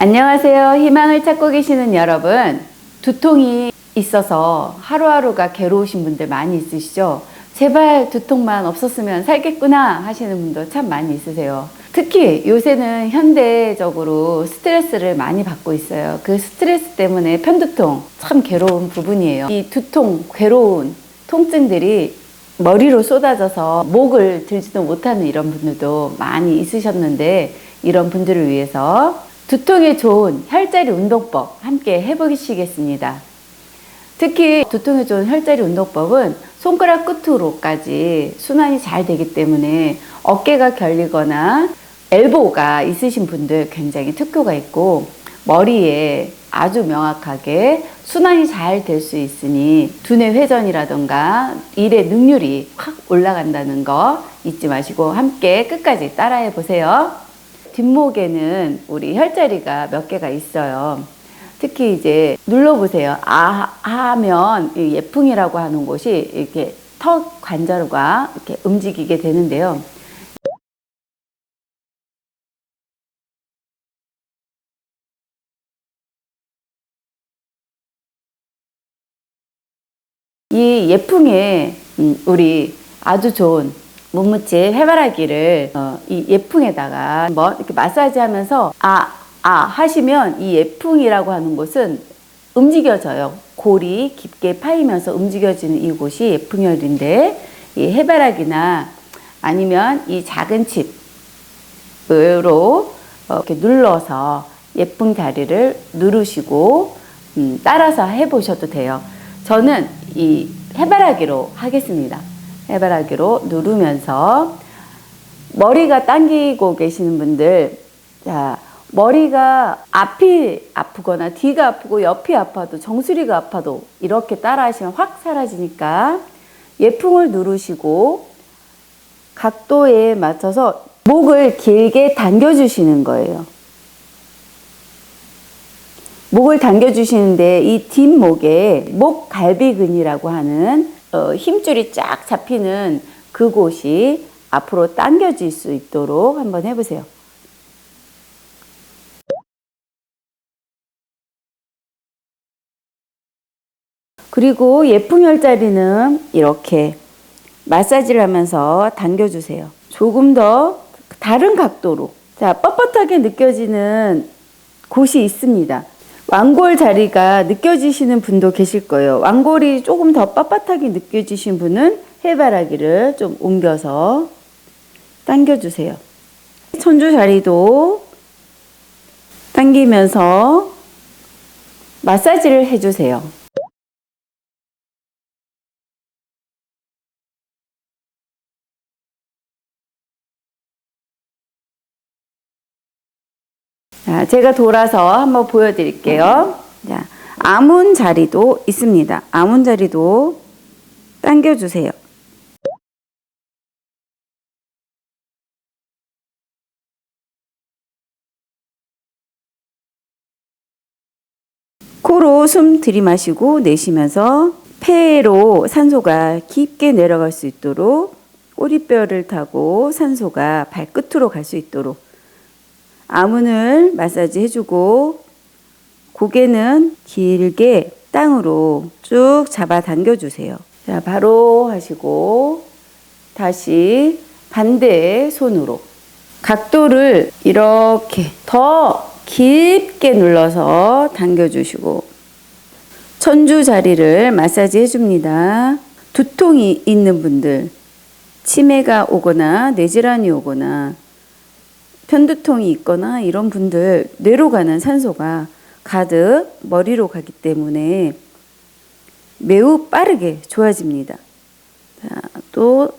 안녕하세요. 희망을 찾고 계시는 여러분. 두통이 있어서 하루하루가 괴로우신 분들 많이 있으시죠? 제발 두통만 없었으면 살겠구나 하시는 분도 참 많이 있으세요. 특히 요새는 현대적으로 스트레스를 많이 받고 있어요. 그 스트레스 때문에 편두통 참 괴로운 부분이에요. 이 두통, 괴로운 통증들이 머리로 쏟아져서 목을 들지도 못하는 이런 분들도 많이 있으셨는데 이런 분들을 위해서 두통에 좋은 혈자리 운동법 함께 해보시겠습니다. 특히 두통에 좋은 혈자리 운동법은 손가락 끝으로까지 순환이 잘 되기 때문에 어깨가 결리거나 엘보가 있으신 분들 굉장히 특효가 있고 머리에 아주 명확하게 순환이 잘 될 수 있으니 두뇌 회전이라던가 일의 능률이 확 올라간다는 거 잊지 마시고 함께 끝까지 따라해 보세요. 뒷목에는 우리 혈자리가 몇 개가 있어요. 특히 이제 눌러보세요. 아, 하면 이 예풍이라고 하는 곳이 이렇게 턱 관절과 이렇게 움직이게 되는데요. 이 예풍에 음, 우리 아주 좋은 문무치 해바라기를 어, 이 예풍에다가 뭐 이렇게 마사지 하면서 아, 아 하시면 이 예풍이라고 하는 곳은 움직여져요. 골이 깊게 파이면서 움직여지는 이곳이 예풍혈인데 이 해바라기나 아니면 이 작은 칩으로 어, 이렇게 눌러서 예쁜 다리를 누르시고 음, 따라서 해보셔도 돼요. 저는 이 해바라기로 하겠습니다. 해바라기로 누르면서 머리가 당기고 계시는 분들, 자, 머리가 앞이 아프거나 뒤가 아프고 옆이 아파도 정수리가 아파도 이렇게 따라 하시면 확 사라지니까 예풍을 누르시고 각도에 맞춰서 목을 길게 당겨주시는 거예요. 목을 당겨주시는데 이 뒷목에 목갈비근이라고 하는 어, 힘줄이 쫙 잡히는 그곳이 앞으로 당겨질 수 있도록 한번 해보세요. 그리고 예쁜 혈자리는 이렇게 마사지를 하면서 당겨주세요. 조금 더 다른 각도로. 자, 뻣뻣하게 느껴지는 곳이 있습니다. 왕골 자리가 느껴지시는 분도 계실 거예요. 왕골이 조금 더 빳빳하게 느껴지신 분은 해바라기를 좀 옮겨서 당겨주세요. 천주 자리도 당기면서 마사지를 해주세요. 자, 제가 돌아서 한번 보여드릴게요. 자, 아문 자리도 있습니다. 아문 자리도 당겨주세요. 코로 숨 들이마시고 내쉬면서 폐로 산소가 깊게 내려갈 수 있도록 꼬리뼈를 타고 산소가 발끝으로 갈 수 있도록 아문을 마사지 해주고 고개는 길게 땅으로 쭉 잡아 당겨 주세요. 자, 바로 하시고 다시 반대 손으로 각도를 이렇게 더 깊게 눌러서 당겨 주시고 천주 자리를 마사지 해줍니다. 두통이 있는 분들, 치매가 오거나 뇌질환이 오거나 편두통이 있거나 이런 분들 뇌로 가는 산소가 가득 머리로 가기 때문에 매우 빠르게 좋아집니다. 자, 또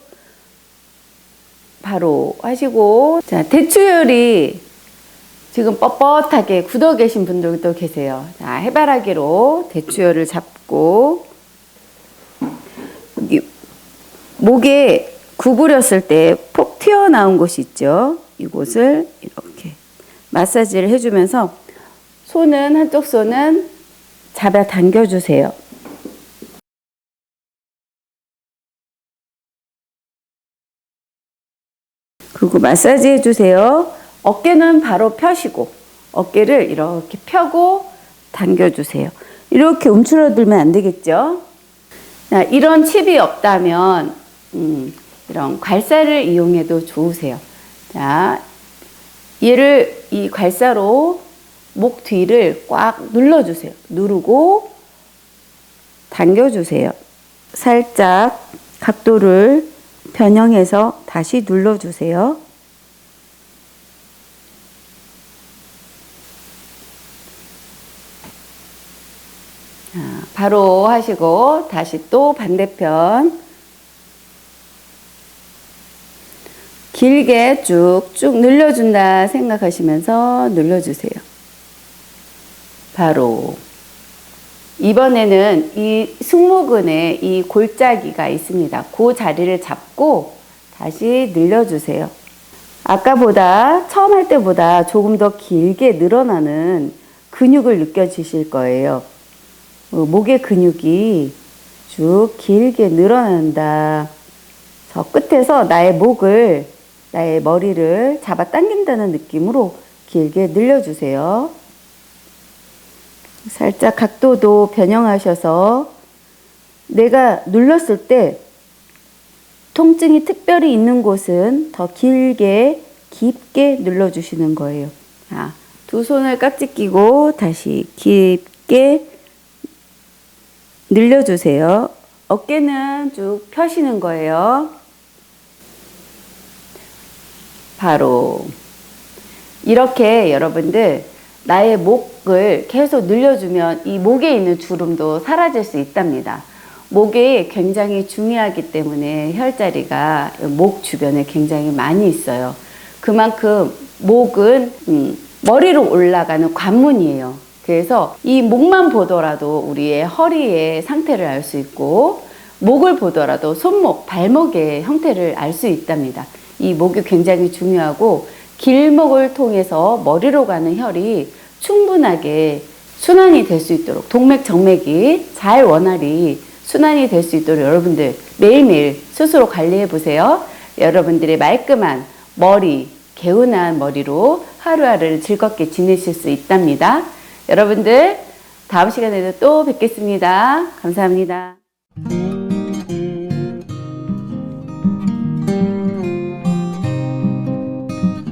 바로 하시고 자, 대추열이 지금 뻣뻣하게 굳어 계신 분들도 계세요. 자, 해바라기로 대추열을 잡고 목에 구부렸을 때 폭 튀어나온 곳이 있죠. 이곳을 이렇게 마사지를 해주면서 손은 한쪽 손은 잡아 당겨주세요. 그리고 마사지 해주세요. 어깨는 바로 펴시고 어깨를 이렇게 펴고 당겨주세요. 이렇게 움츠러들면 안 되겠죠? 자, 이런 칩이 없다면 음, 이런 괄사를 이용해도 좋으세요. 자, 얘를 이 괄사로 목 뒤를 꽉 눌러주세요. 누르고 당겨주세요. 살짝 각도를 변형해서 다시 눌러주세요. 자, 바로 하시고 다시 또 반대편 길게 쭉쭉 늘려준다 생각하시면서 눌러주세요. 바로 이번에는 이 승모근에 이 골짜기가 있습니다. 그 자리를 잡고 다시 늘려주세요. 아까보다 처음 할 때보다 조금 더 길게 늘어나는 근육을 느껴지실 거예요. 어, 목의 근육이 쭉 길게 늘어난다. 저 끝에서 나의 목을, 나의 머리를 잡아 당긴다는 느낌으로 길게 늘려주세요. 살짝 각도도 변형하셔서 내가 눌렀을 때 통증이 특별히 있는 곳은 더 길게 깊게 눌러주시는 거예요. 자, 두 손을 깍지 끼고 다시 깊게 늘려주세요. 어깨는 쭉 펴시는 거예요. 바로 이렇게 여러분들 나의 목을 계속 늘려주면 이 목에 있는 주름도 사라질 수 있답니다. 목이 굉장히 중요하기 때문에 혈자리가 목 주변에 굉장히 많이 있어요. 그만큼 목은 음, 머리로 올라가는 관문이에요. 그래서 이 목만 보더라도 우리의 허리의 상태를 알 수 있고 목을 보더라도 손목, 발목의 형태를 알 수 있답니다. 이 목이 굉장히 중요하고 길목을 통해서 머리로 가는 혈이 충분하게 순환이 될 수 있도록 동맥 정맥이 잘 원활히 순환이 될 수 있도록 여러분들 매일매일 스스로 관리해 보세요. 여러분들의 말끔한 머리, 개운한 머리로 하루하루를 즐겁게 지내실 수 있답니다. 여러분들 다음 시간에도 또 뵙겠습니다. 감사합니다.